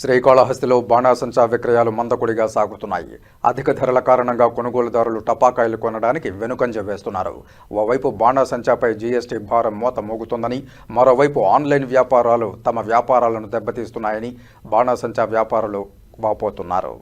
శ్రీకాళహస్తిలో బాణాసంచా విక్రయాలు మందకొడిగా సాగుతున్నాయి. అధిక ధరల కారణంగా కొనుగోలుదారులు టపాకాయలు కొనడానికి వెనుకంజ వేస్తున్నారు. ఓవైపు బాణాసంచాపై జీఎస్టీ భారం మోత మోగుతుందని మరోవైపు ఆన్లైన్ వ్యాపారాలు తమ వ్యాపారాలను దెబ్బతీస్తున్నాయని బాణాసంచా వ్యాపారులు వాపోతున్నారు.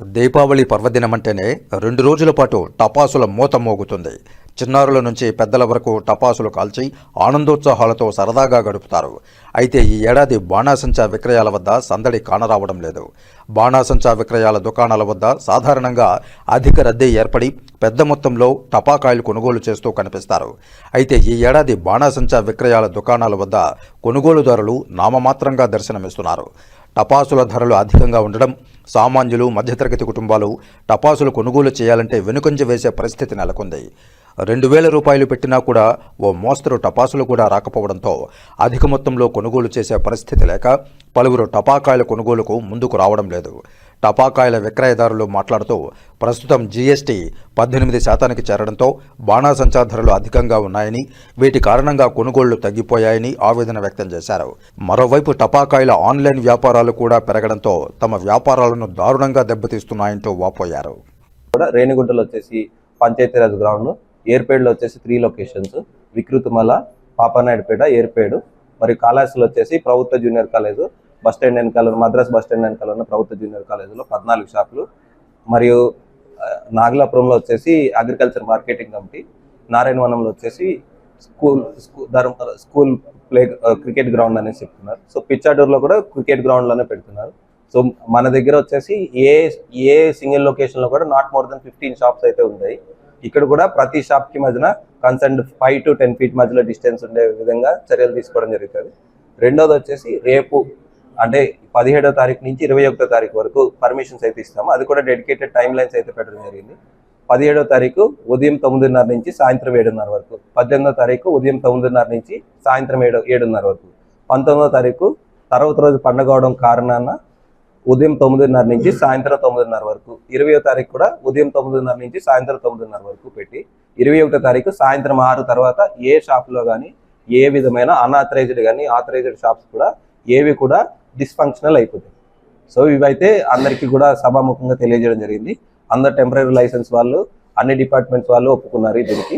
దీపావళి పర్వదినమంటేనే రెండు రోజుల పాటు టపాసుల మూత మోగుతుంది. చిన్నారుల నుంచి పెద్దల వరకు టపాసులు కాల్చి ఆనందోత్సాహాలతో సరదాగా గడుపుతారు. అయితే ఈ ఏడాది బాణాసంచా విక్రయాల వద్ద సందడి కానరావడం లేదు. బాణాసంచా విక్రయాల దుకాణాల వద్ద సాధారణంగా అధిక రద్దీ ఏర్పడి పెద్ద మొత్తంలో టపాకాయలు కొనుగోలు చేస్తూ కనిపిస్తారు. అయితే ఈ ఏడాది బాణాసంచా విక్రయాల దుకాణాల వద్ద కొనుగోలుదారులు నామమాత్రంగా దర్శనమిస్తున్నారు. టపాసుల ధరలు అధికంగా ఉండడం సామాన్యులు మధ్యతరగతి కుటుంబాలు టపాసులు కొనుగోలు చేయాలంటే వెనుకంజ వేసే పరిస్థితి నెలకొంది. రెండు వేల రూపాయలు పెట్టినా కూడా ఓ మోస్తరు టపాసులు కూడా రాకపోవడంతో అధిక మొత్తంలో కొనుగోలు చేసే పరిస్థితి లేక పలువురు టపాకాయల కొనుగోలుకు ముందుకు రావడం లేదు. టపాకాయల విక్రయదారులు మాట్లాడుతూ ప్రస్తుతం జీఎస్టీ పద్దెనిమిది శాతానికి చేరడంతో బాణాసంచా ధరలు అధికంగా ఉన్నాయని వీటి కారణంగా కొనుగోళ్ళు తగ్గిపోయాయని ఆవేదన వ్యక్తం చేశారు. మరోవైపు టపాకాయల ఆన్లైన్ వ్యాపారాలు కూడా పెరగడంతో తమ వ్యాపారాలను దారుణంగా దెబ్బతీస్తున్నాయంటూ వాపోయారు. కూడా రేణిగుంటలో వచ్చేసి పంచాయతీరాజ్ గ్రౌండ్ ఏర్పేడులో వచ్చేసి త్రీ లొకేషన్స్ వికృతిమల పాపనాయుడుపేట ఏర్పేడు. మరియు కాళాసులో వచ్చేసి ప్రభుత్వ జూనియర్ కాలేజ్ బస్ స్టాండ్ వెనకాల మద్రాస్ బస్ స్టాండ్ వెనకాల ఉన్న ప్రభుత్వ జూనియర్ కాలేజీలో పద్నాలుగు షాపులు. మరియు నాగలాపురంలో వచ్చేసి అగ్రికల్చర్ మార్కెటింగ్ కమిటీ నారాయణవనంలో వచ్చేసి స్కూల్ ధర్మ స్కూల్ ప్లే క్రికెట్ గ్రౌండ్ అనేసి చెప్తున్నారు. సో పిచ్చాడూరులో కూడా క్రికెట్ గ్రౌండ్లోనే పెడుతున్నారు. సో మన దగ్గర వచ్చేసి ఏ ఏ సింగిల్ లొకేషన్లో కూడా not more than fifteen shops అయితే ఉన్నాయి ఇక్కడ కూడా ప్రతి షాప్కి మధ్యన concern five to ten feet మధ్యలో డిస్టెన్స్ ఉండే విధంగా చర్యలు తీసుకోవడం జరుగుతుంది. రెండోది వచ్చేసి రేపు అంటే పదిహేడో తారీఖు నుంచి ఇరవై ఒకటో తారీఖు వరకు పర్మిషన్స్ అయితే ఇస్తాము. అది కూడా డెడికేటెడ్ టైం లైన్స్ అయితే పెట్టడం జరిగింది. పదిహేడో తారీఖు ఉదయం తొమ్మిదిన్నర నుంచి సాయంత్రం ఏడున్నర వరకు. పద్దెనిమిదో తారీఖు ఉదయం తొమ్మిదిన్నర నుంచి సాయంత్రం ఏడు ఏడున్నర వరకు. పంతొమ్మిదో తారీఖు తర్వాత రోజు పండగ అవడం కారణాన ఉదయం తొమ్మిదిన్నర నుంచి సాయంత్రం తొమ్మిదిన్నర వరకు. ఇరవయో తారీఖు కూడా ఉదయం తొమ్మిదిన్నర నుంచి సాయంత్రం తొమ్మిదిన్నర వరకు పెట్టి ఇరవై ఒకటో తారీఖు సాయంత్రం ఆరు తర్వాత ఏ షాప్లో కానీ ఏ విధమైన అన్ఆథరైజ్డ్ కానీ ఆథరైజ్డ్ షాప్స్ కూడా ఏవి కూడా డిస్ఫంక్షనల్ అయిపోతాయి. సో ఇవైతే అందరికీ కూడా సభాముఖంగా తెలియజేయడం జరిగింది. అందరు టెంపరీ లైసెన్స్ వాళ్ళు అన్ని డిపార్ట్మెంట్స్ వాళ్ళు ఒప్పుకున్నారు దీనికి.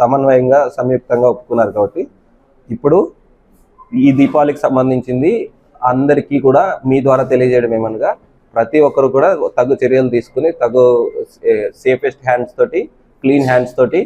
సమన్వయంగా సంయుక్తంగా ఒప్పుకున్నారు కాబట్టి. ఇప్పుడు ఈ దీపావళికి సంబంధించింది అందరికీ కూడా మీ ద్వారా తెలియజేయడం ఏమనగా ప్రతి ఒక్కరు కూడా తగు చర్యలు తీసుకుని తగు సేఫెస్ట్ హ్యాండ్స్ తోటి క్లీన్ హ్యాండ్స్ తోటి